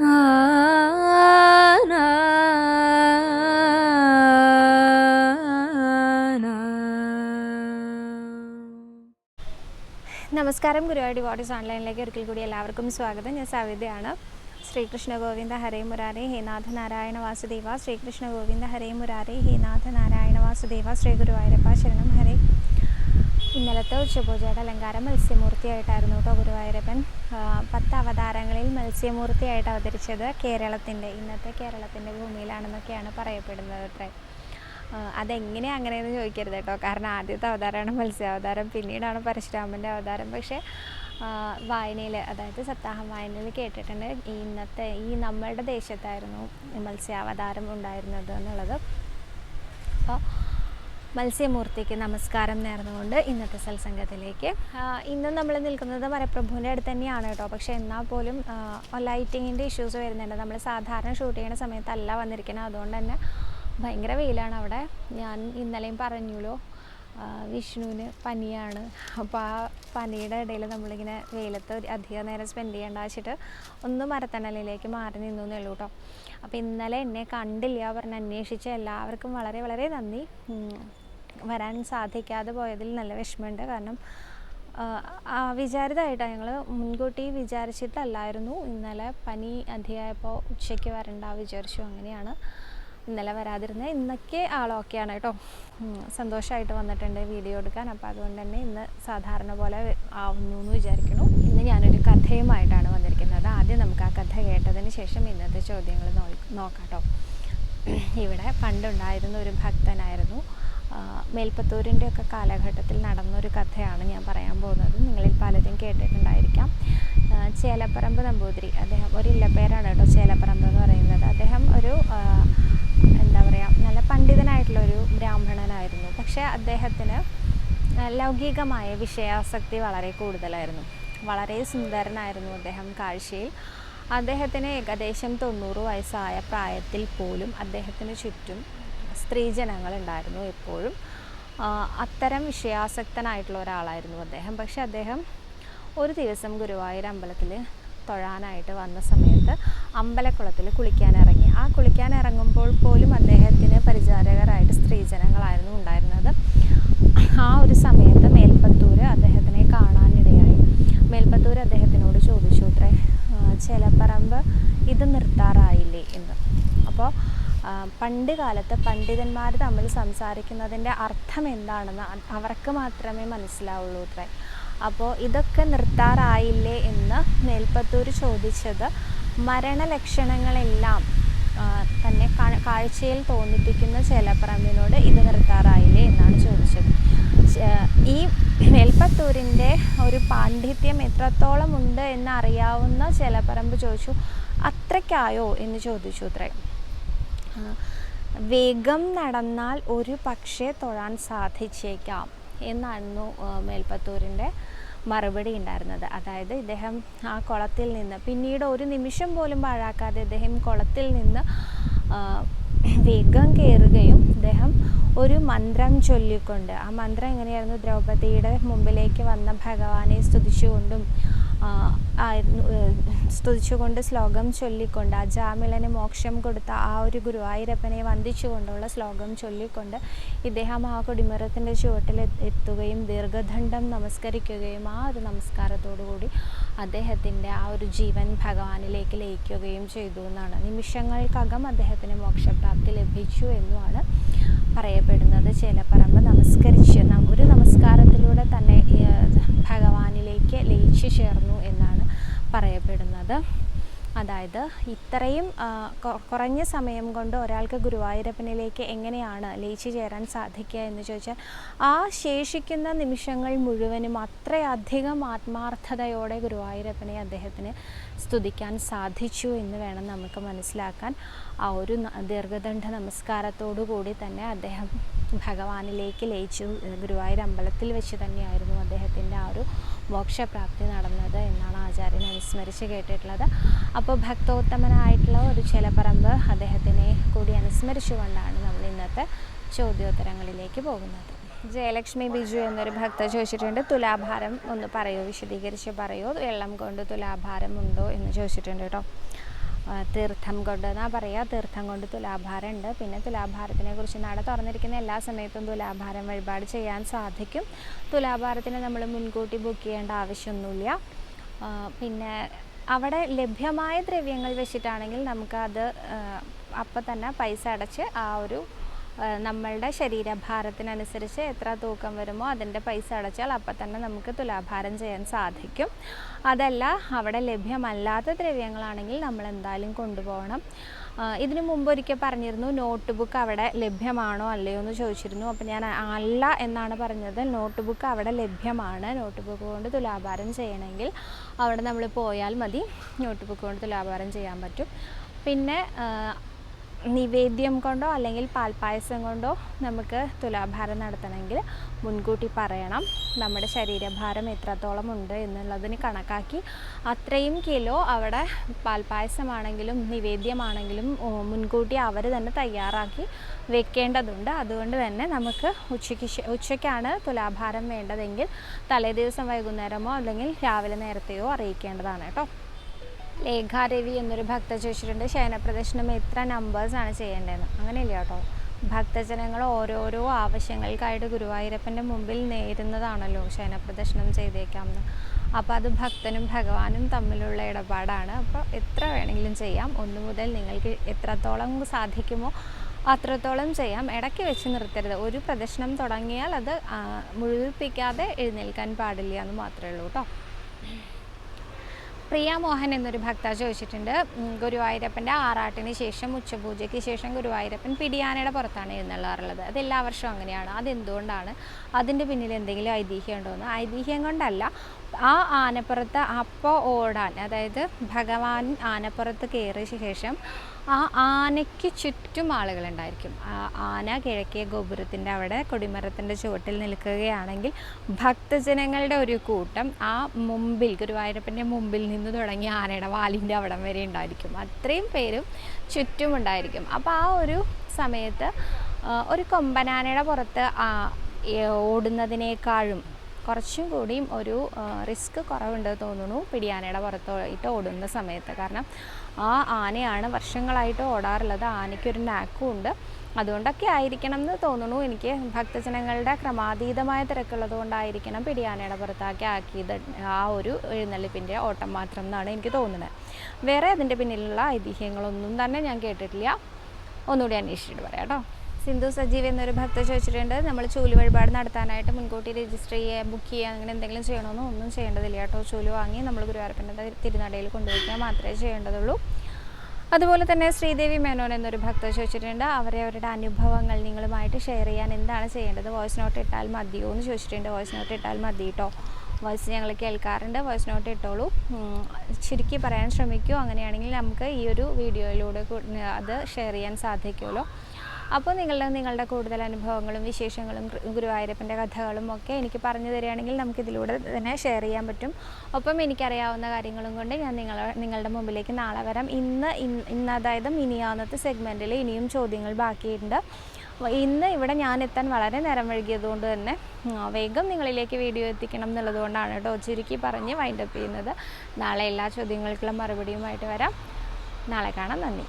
നമസ്കാരം ഗുരുവായൂർ ഡിവോട്ടീസ് ഓൺലൈനിലേക്ക് ഒരിക്കൽ കൂടി എല്ലാവർക്കും സ്വാഗതം. ഞാൻ സവിതയാണ്. ശ്രീകൃഷ്ണ ഗോവിന്ദ ഹരേ മുരാരേ ഹേനാഥ നാരായണ വാസുദേവ. ശ്രീകൃഷ്ണ ഗോവിന്ദ ഹരേ മുരാരേ ഹേനാഥ നാരായണ വാസുദേവ. ശ്രീ ഗുരുവായൂരപ്പ ശരണം. ഹരേ. ഇന്നലത്തെ ഉച്ചപൂജയുടെ അലങ്കാരം മത്സ്യമൂർത്തിയായിട്ടായിരുന്നു കേട്ടോ ഗുരുവായൂരപ്പൻ പത്ത് അവതാരങ്ങളിൽ മത്സ്യമൂർത്തിയായിട്ട് അവതരിച്ചത് കേരളത്തിന്റെ ഇന്നത്തെ കേരളത്തിന്റെ ഭൂമിയിലാണെന്നൊക്കെയാണ് പറയപ്പെടുന്നത് അത്രേ. അതെങ്ങനെ അങ്ങനെയെന്ന് ചോദിക്കരുത് കേട്ടോ. കാരണം ആദ്യത്തെ അവതാരമാണ് മത്സ്യാവതാരം പിന്നീടാണ് പരശുരാമന്റെ അവതാരം. പക്ഷേ വായനയിൽ അതായത് സപ്താഹം വായനയിൽ കേട്ടിട്ടുണ്ട് ഇന്നത്തെ ഈ നമ്മളുടെ ദേശത്തായിരുന്നു മത്സ്യാവതാരം ഉണ്ടായിരുന്നത് എന്നുള്ളത്. അപ്പോൾ മത്സ്യമൂർത്തിക്ക് നമസ്കാരം നേർന്നുകൊണ്ട് ഇന്നത്തെ സത്സംഗത്തിലേക്ക്. ഇന്ന് നമ്മൾ നിൽക്കുന്നത് വരപ്രഭുവിന്റെ അടുത്ത് തന്നെയാണ് കേട്ടോ. പക്ഷേ എന്നാൽ പോലും ലൈറ്റിങ്ങിന്റെ ഇഷ്യൂസ് വരുന്നുണ്ട്. നമ്മൾ സാധാരണ ഷൂട്ട് ചെയ്യുന്ന സമയത്തല്ല വന്നിരിക്കുന്നത്. അതുകൊണ്ട് തന്നെ ഭയങ്കര വെയിലാണ് അവിടെ. ഞാൻ ഇന്നലെയും പറഞ്ഞുല്ലോ വിഷ്ണുവിന് പനിയാണ്. അപ്പോൾ ആ പനിയുടെ ഇടയിൽ നമ്മളിങ്ങനെ വെയിലത്ത് അധിക നേരം സ്പെൻഡ് ചെയ്യേണ്ട വെച്ചിട്ട് ഒന്ന് മരത്തണലിലേക്ക് മാറി നിന്നു എന്നേ ഉള്ളൂ കേട്ടോ. അപ്പോൾ ഇന്നലെ എന്നെ കണ്ടില്ല പറഞ്ഞ് അന്വേഷിച്ച എല്ലാവർക്കും വളരെ വളരെ നന്ദി. വരാൻ സാധിക്കാതെ പോയതിൽ നല്ല വിഷമമുണ്ട്. കാരണം വിചാരിതമായിട്ടാണ് ഞങ്ങൾ മുൻകൂട്ടി വിചാരിച്ചിട്ടല്ലായിരുന്നു. ഇന്നലെ പനി അധികമായപ്പോൾ ഉച്ചയ്ക്ക് വരണ്ട വിചാരിച്ചു. അങ്ങനെയാണ് ഇന്നലെ വരാതിരുന്നത്. ഇന്നൊക്കെ ആളൊക്കെയാണ് കേട്ടോ. സന്തോഷമായിട്ട് വന്നിട്ടുണ്ട് വീഡിയോ എടുക്കാൻ. അപ്പോൾ അതുകൊണ്ട് തന്നെ ഇന്ന് സാധാരണ പോലെ ആവുന്നു എന്ന് വിചാരിക്കുന്നു. ഇന്ന് ഞാനൊരു കഥയുമായിട്ടാണ് വന്നിരിക്കുന്നത്. ആദ്യം നമുക്ക് ആ കഥ കേട്ടതിന് ശേഷം ഇന്നത്തെ ചോദ്യങ്ങൾ നോക്കാം കേട്ടോ. ഇവിടെ പണ്ടുണ്ടായിരുന്ന ഒരു ഭക്തനായിരുന്നു. മേൽപ്പത്തൂരിന്റെ ഒക്കെ കാലഘട്ടത്തിൽ നടന്നൊരു കഥയാണ് ഞാൻ പറയാൻ പോകുന്നത്. നിങ്ങളിൽ പലരും കേട്ടിട്ടുണ്ടായിരിക്കാം. ചേലപ്പറമ്പ് നമ്പൂതിരി. അദ്ദേഹം ഒരു ഇല്ലപ്പേരാണ് കേട്ടോ ചേലപ്പറമ്പ് എന്ന് പറയുന്നത്. അദ്ദേഹം ഒരു എന്താ പറയുക നല്ല പണ്ഡിതനായിട്ടുള്ളൊരു ബ്രാഹ്മണനായിരുന്നു. പക്ഷേ അദ്ദേഹത്തിന് ലൗകികമായ വിഷയാസക്തി വളരെ കൂടുതലായിരുന്നു. വളരെ സുന്ദരനായിരുന്നു അദ്ദേഹം കാഴ്ചയിൽ. അദ്ദേഹത്തിന് ഏകദേശം തൊണ്ണൂറ് വയസ്സായ പ്രായത്തിൽ പോലും അദ്ദേഹത്തിന് ചുറ്റും സ്ത്രീജനങ്ങളുണ്ടായിരുന്നു എപ്പോഴും അത്തരം വിഷയാസക്തനായിട്ടുള്ള ഒരാളായിരുന്നു അദ്ദേഹം. പക്ഷെ അദ്ദേഹം ഒരു ദിവസം ഗുരുവായൂർ അമ്പലത്തിൽ തൊഴാനായിട്ട് വന്ന സമയത്ത് അമ്പലക്കുളത്തിൽ കുളിക്കാനിറങ്ങി ആ കുളിക്കാൻ ഇറങ്ങുമ്പോൾ പോലും അദ്ദേഹത്തിന് പരിചാരകരായിട്ട് സ്ത്രീജനങ്ങളായിരുന്നു ഉണ്ടായിരുന്നത്. ആ ഒരു സമയത്ത് മേൽപ്പത്തൂർ അദ്ദേഹത്തിനെ കാണാനിടയായി. മേൽപ്പത്തൂർ അദ്ദേഹത്തിനോട് ചോദിച്ചു അത്രേ ചിലപ്പറമ്പ് ഇത് നിർത്താറായില്ലേ? എന്ന്. അപ്പോൾ പണ്ട് കാലത്ത് പണ്ഡിതന്മാർ തമ്മിൽ സംസാരിക്കുന്നതിന്റെ അർത്ഥം എന്താണെന്ന് അവർക്ക് മാത്രമേ മനസ്സിലാവുള്ളൂ അത്രേ അപ്പോൾ ഇതൊക്കെ നിർത്താറായില്ലേ എന്ന് മേൽപ്പത്തൂർ ചോദിച്ചത് മരണലക്ഷണങ്ങളെല്ലാം തന്നെ കാഴ്ചയിൽ തോന്നിപ്പിക്കുന്ന ചേലപ്പറമ്പിനോട് ഇത് നിർത്താറായില്ലേ എന്നാണ് ചോദിച്ചത്. ഈ മേൽപ്പത്തൂരിന്റെ ഒരു പാണ്ഡിത്യം എത്രത്തോളം ഉണ്ട് എന്ന് അറിയാവുന്ന ചേലപ്പറമ്പ് ചോദിച്ചു അത്രയ്ക്കായോ എന്ന് ചോദിച്ചു അത്രേ ആ, വേഗം നടന്നാൽ ഒരു പക്ഷേ തൊഴാൻ സാധിച്ചേക്കാം എന്നായിരുന്നു മേൽപ്പത്തൂരിന്റെ മറുപടി ഉണ്ടായിരുന്നത്. അതായത് ഇദ്ദേഹം ആ കുളത്തിൽ നിന്ന് പിന്നീട് ഒരു നിമിഷം പോലും പാഴാക്കാതെ ഇദ്ദേഹം കുളത്തിൽ നിന്ന് വേഗം കയറുകയും അദ്ദേഹം ഒരു മന്ത്രം ചൊല്ലിക്കൊണ്ട് ആ മന്ത്രം എങ്ങനെയായിരുന്നു? ദ്രൗപദിയുടെ മുമ്പിലേക്ക് വന്ന ഭഗവാനെ സ്തുതിച്ചുകൊണ്ടും ആയിരുന്നു സ്തുതിച്ചുകൊണ്ട് ശ്ലോകം ചൊല്ലിക്കൊണ്ട് അജാമിളന് മോക്ഷം കൊടുത്ത ആ ഒരു ഗുരുവായൂരപ്പനെ വന്ദിച്ചുകൊണ്ടുള്ള ശ്ലോകം ചൊല്ലിക്കൊണ്ട് ഇദ്ദേഹം ആ കൊടിമരത്തിന്റെ ചുവട്ടിൽ എത്തുകയും ദീർഘദണ്ഡം നമസ്കരിക്കുകയും ആ ഒരു നമസ്കാരത്തോടു കൂടി അദ്ദേഹത്തിന്റെ ആ ഒരു ജീവൻ ഭഗവാനിലേക്ക് ലയിക്കുകയും ചെയ്തു എന്നാണ്. നിമിഷങ്ങൾക്കകം അദ്ദേഹത്തിന് മോക്ഷപ്രാപ്തി ലഭിച്ചു എന്നുമാണ് പറയപ്പെടുന്നത്. ചേലപ്പറമ്പ് നമസ്കരിച്ച് ന- ഒരു നമസ്കാരത്തിലൂടെ തന്നെ ഈ, ഭഗവാനിലേക്ക് ലയിച്ചു ചേർന്നു എന്നാണ് പറയപ്പെടുന്നത്. അതായത് ഇത്രയും കുറഞ്ഞ സമയം കൊണ്ട് ഒരാൾക്ക് ഗുരുവായൂരപ്പനിലേക്ക് എങ്ങനെയാണ് ലയിച്ചു ചേരാൻ സാധിക്കുക എന്ന് ചോദിച്ചാൽ ആ ശേഷിക്കുന്ന നിമിഷങ്ങൾ മുഴുവനും അത്രയധികം ആത്മാർത്ഥതയോടെ ഗുരുവായൂരപ്പനെ അദ്ദേഹത്തിന് സ്തുതിക്കാൻ സാധിച്ചു എന്ന് വേണം നമുക്ക് മനസ്സിലാക്കാൻ. ആ ഒരു ദീർഘദണ്ഡ നമസ്കാരത്തോടു കൂടി തന്നെ അദ്ദേഹം ഭഗവാനിലേക്ക് ലയിച്ചു. ഗുരുവായൂർ അമ്പലത്തിൽ വെച്ച് തന്നെയായിരുന്നു അദ്ദേഹത്തിന്റെ ഒരു മോക്ഷപ്രാപ്തി നടന്നത് എന്നാണ് ആചാര്യൻ അനുസ്മരിച്ച് കേട്ടിട്ടുള്ളത്. അപ്പോൾ ഭക്തോത്തമനായിട്ടുള്ള ഒരു ചിലപ്പറമ്പ് അദ്ദേഹത്തിനെ കൂടി അനുസ്മരിച്ചുകൊണ്ടാണ് നമ്മൾ ഇന്നത്തെ ചോദ്യോത്തരങ്ങളിലേക്ക് പോകുന്നത്. ജയലക്ഷ്മി ബിജു എന്നൊരു ഭക്ത ചോദിച്ചിട്ടുണ്ട് തുലാഭാരം ഒന്ന് പറയൂ വിശദീകരിച്ച് പറയൂ. വെള്ളം കൊണ്ട് തുലാഭാരം ഉണ്ടോ? എന്ന് ചോദിച്ചിട്ടുണ്ട് കേട്ടോ. തീർത്ഥം കൊണ്ട്. എന്നാ പറയുക തീർത്ഥം കൊണ്ട് തുലാഭാരം ഉണ്ട്. പിന്നെ തുലാഭാരത്തിനെ കുറിച്ച് നട തുറന്നിരിക്കുന്ന എല്ലാ സമയത്തും തുലാഭാരം വഴിപാട് ചെയ്യാൻ സാധിക്കും. തുലാഭാരത്തിന് നമ്മൾ മുൻകൂട്ടി ബുക്ക് ചെയ്യേണ്ട ആവശ്യമൊന്നുമില്ല. പിന്നെ അവിടെ ലഭ്യമായ ദ്രവ്യങ്ങൾ വെച്ചിട്ടാണെങ്കിൽ നമുക്കത് അപ്പം തന്നെ പൈസ അടച്ച് ആ ഒരു നമ്മളുടെ ശരീരഭാരത്തിനനുസരിച്ച് എത്ര തൂക്കം വരുമോ അതിന്റെ പൈസ അടച്ചാൽ അപ്പം തന്നെ നമുക്ക് തുലാഭാരം ചെയ്യാൻ സാധിക്കും. അതല്ല അവിടെ ലഭ്യമല്ലാത്ത ദ്രവ്യങ്ങളാണെങ്കിൽ നമ്മൾ എന്തായാലും കൊണ്ടുപോകണം. ഇതിനു മുമ്പ് ഒരിക്കൽ പറഞ്ഞിരുന്നു നോട്ട് ബുക്ക് അവിടെ ലഭ്യമാണോ അല്ലയോ എന്ന് ചോദിച്ചിരുന്നു. അപ്പോൾ ഞാൻ അല്ല എന്നാണ് പറഞ്ഞത്. നോട്ട് ബുക്ക് അവിടെ ലഭ്യമാണ്. നോട്ട് ബുക്ക് കൊണ്ട് തുലാഭാരം ചെയ്യണമെങ്കിൽ അവിടെ നമ്മൾ പോയാൽ മതി. നോട്ട് ബുക്ക് കൊണ്ട് തുലാഭാരം ചെയ്യാൻ പറ്റും. പിന്നെ നിവേദ്യം കൊണ്ടോ അല്ലെങ്കിൽ പാൽപ്പായസം കൊണ്ടോ നമുക്ക് തുലാഭാരം നടത്തണമെങ്കിൽ മുൻകൂട്ടി പറയണം. നമ്മുടെ ശരീരഭാരം എത്രത്തോളം ഉണ്ട് എന്നുള്ളതിന് കണക്കാക്കി അത്രയും കിലോ അവിടെ പാൽപ്പായസമാണെങ്കിലും നിവേദ്യമാണെങ്കിലും മുൻകൂട്ടി അവർ തന്നെ തയ്യാറാക്കി വെക്കേണ്ടതുണ്ട്. അതുകൊണ്ട് തന്നെ നമുക്ക് ഉച്ചയ്ക്ക് ഉച്ചയ്ക്കാണ് തുലാഭാരം വേണ്ടതെങ്കിൽ തലേദിവസം വൈകുന്നേരമോ അല്ലെങ്കിൽ രാവിലെ നേരത്തെയോ അറിയിക്കേണ്ടതാണ് കേട്ടോ. ലേഖാരവി എന്നൊരു ഭക്ത ചോദിച്ചിട്ടുണ്ട് ശയനപ്രദർശനം എത്ര നമ്പേഴ്സാണ് ചെയ്യേണ്ടതെന്ന്. അങ്ങനെയില്ല കേട്ടോ? ഭക്തജനങ്ങൾ ഓരോരോ ആവശ്യങ്ങൾക്കായിട്ട് ഗുരുവായൂരപ്പന്റെ മുമ്പിൽ നേരുന്നതാണല്ലോ ശയനപ്രദർശനം ചെയ്തേക്കാമെന്ന്. അപ്പോൾ അത് ഭക്തനും ഭഗവാനും തമ്മിലുള്ള ഇടപാടാണ്. അപ്പോൾ എത്ര വേണമെങ്കിലും ചെയ്യാം. ഒന്നു മുതൽ നിങ്ങൾക്ക് എത്രത്തോളം സാധിക്കുമോ അത്രത്തോളം ചെയ്യാം. ഇടയ്ക്ക് വെച്ച് നിർത്തരുത്. ഒരു പ്രദർശനം തുടങ്ങിയാൽ അത് മുഴുവിപ്പിക്കാതെ എഴുന്നേൽക്കാൻ പാടില്ല എന്ന് മാത്രമേ ഉള്ളൂ കേട്ടോ. പ്രിയ മോഹൻ എന്നൊരു ഭക്ത ചോദിച്ചിട്ടുണ്ട്. ഗുരുവായൂരപ്പന്റെ ആറാട്ടിന് ശേഷം ഉച്ചപൂജയ്ക്ക് ശേഷം ഗുരുവായൂരപ്പൻ പിടിയാനയുടെ പുറത്താണ് എഴുന്നള്ളാറുള്ളത്. അത് എല്ലാ വർഷവും അങ്ങനെയാണ്. അതെന്തുകൊണ്ടാണ്? അതിന്റെ പിന്നിൽ എന്തെങ്കിലും ഐതിഹ്യം ഉണ്ടോ എന്ന്? ഐതിഹ്യം കൊണ്ടല്ല. ആ ആനപ്പുറത്ത് അപ്പോൾ ഓടാൻ അതായത് ഭഗവാൻ ആനപ്പുറത്ത് കയറിയ ശേഷം ആ ആനയ്ക്ക് ചുറ്റും ആളുകളുണ്ടായിരിക്കും. ആ ആന കിഴക്കേ ഗോപുരത്തിന്റെ അവിടെ കൊടിമരത്തിന്റെ ചുവട്ടിൽ നിൽക്കുകയാണെങ്കിൽ ഭക്തജനങ്ങളുടെ ഒരു കൂട്ടം ആ മുമ്പിൽ ഗുരുവായൂരപ്പന്റെ മുമ്പിൽ നിന്ന് തുടങ്ങി ആനയുടെ വാലിന്റെ അവിടം വരെ ഉണ്ടായിരിക്കും. അത്രയും പേരും ചുറ്റും ഉണ്ടായിരിക്കും. അപ്പോൾ ആ ഒരു സമയത്ത് ഒരു കൊമ്പനാനയുടെ പുറത്ത് ഓടുന്നതിനേക്കാളും കുറച്ചും കൂടിയും ഒരു റിസ്ക് കുറവുണ്ട് തോന്നുന്നു പിടിയാനയുടെ പുറത്തോട്ട് ഓടുന്ന സമയത്ത്. കാരണം ആ ആനയാണ് വർഷങ്ങളായിട്ട് ഓടാറുള്ളത്. ആനയ്ക്കൊരു നാക്കും ഉണ്ട് അതുകൊണ്ടൊക്കെ ആയിരിക്കണം എന്ന് തോന്നുന്നു. എനിക്ക് ഭക്തജനങ്ങളുടെ ക്രമാതീതമായ തിരക്കുള്ളത് കൊണ്ടായിരിക്കണം പിടിയാനയുടെ പുറത്താക്കി ആക്കിയത്. ആ ഒരു എഴുന്നള്ളിപ്പിന്റെ ഓട്ടം മാത്രം എന്നാണ് എനിക്ക് തോന്നുന്നത്. വേറെ അതിന്റെ പിന്നിലുള്ള ഐതിഹ്യങ്ങളൊന്നും തന്നെ ഞാൻ കേട്ടിട്ടില്ല. ഒന്നുകൂടി അന്വേഷിച്ചിട്ട് പറയാം കേട്ടോ. സിന്ധു സജീവ് എന്നൊരു ഭക്ത ചോദിച്ചിട്ടുണ്ട്. നമ്മൾ ചൂൽ വഴിപാട് നടത്താനായിട്ട് മുൻകൂട്ടി രജിസ്റ്റർ ചെയ്യുക ബുക്ക് ചെയ്യുക അങ്ങനെ എന്തെങ്കിലും ചെയ്യണമെന്നോ ഒന്നും ചെയ്യേണ്ടതില്ല കേട്ടോ. ചൂൽ വാങ്ങി നമ്മൾ ഗുരുവായൂരപ്പന്റെ തിരുനടയിൽ കൊണ്ടുപോയിക്കുക മാത്രമേ ചെയ്യേണ്ടതുള്ളൂ. അതുപോലെ തന്നെ ശ്രീദേവി മേനോൻ എന്നൊരു ഭക്ത ചോദിച്ചിട്ടുണ്ട്. അവരെ അവരുടെ അനുഭവങ്ങൾ നിങ്ങളുമായിട്ട് ഷെയർ ചെയ്യാൻ എന്താണ് ചെയ്യേണ്ടത്? വോയിസ് നോട്ട് ഇട്ടാൽ മതിയോ എന്ന് ചോദിച്ചിട്ടുണ്ട്. വോയിസ് നോട്ട് ഇട്ടാൽ മതി കേട്ടോ വോയിസ് ഞങ്ങൾ കേൾക്കാറുണ്ട്. വോയിസ് നോട്ട് ഇട്ടോളൂ. ചുരുക്കി പറയാൻ ശ്രമിക്കൂ. അങ്ങനെയാണെങ്കിൽ നമുക്ക് ഈ ഒരു വീഡിയോയിലൂടെ അത് ഷെയർ ചെയ്യാൻ സാധിക്കുമല്ലോ. അപ്പോൾ നിങ്ങളുടെ നിങ്ങളുടെ കൂടുതൽ അനുഭവങ്ങളും വിശേഷങ്ങളും ഗുരുവായൂരപ്പന്റെ കഥകളും ഒക്കെ എനിക്ക് പറഞ്ഞു തരികയാണെങ്കിൽ നമുക്കിതിലൂടെ തന്നെ ഷെയർ ചെയ്യാൻ പറ്റും. ഒപ്പം എനിക്കറിയാവുന്ന കാര്യങ്ങളും കൊണ്ട് ഞാൻ നിങ്ങൾ നിങ്ങളുടെ മുമ്പിലേക്ക് നാളെ വരാം. ഇന്ന് ഇന്ന് അതായത് മിനിയാന്നത്തെ സെഗ്മെന്റിൽ ഇനിയും ചോദ്യങ്ങൾ ബാക്കിയുണ്ട്. ഇന്ന് ഇവിടെ ഞാൻ എത്താൻ വളരെ നേരം വൈകിയതുകൊണ്ട് തന്നെ വേഗം നിങ്ങളിലേക്ക് വീഡിയോ എത്തിക്കണം എന്നുള്ളതുകൊണ്ടാണ് കേട്ടോ ചുരുക്കി പറഞ്ഞ് വൈൻഡപ്പ് ചെയ്യുന്നത്. നാളെ എല്ലാ ചോദ്യങ്ങൾക്കുള്ള മറുപടിയുമായിട്ട് വരാം. നാളെ കാണാം. നന്ദി.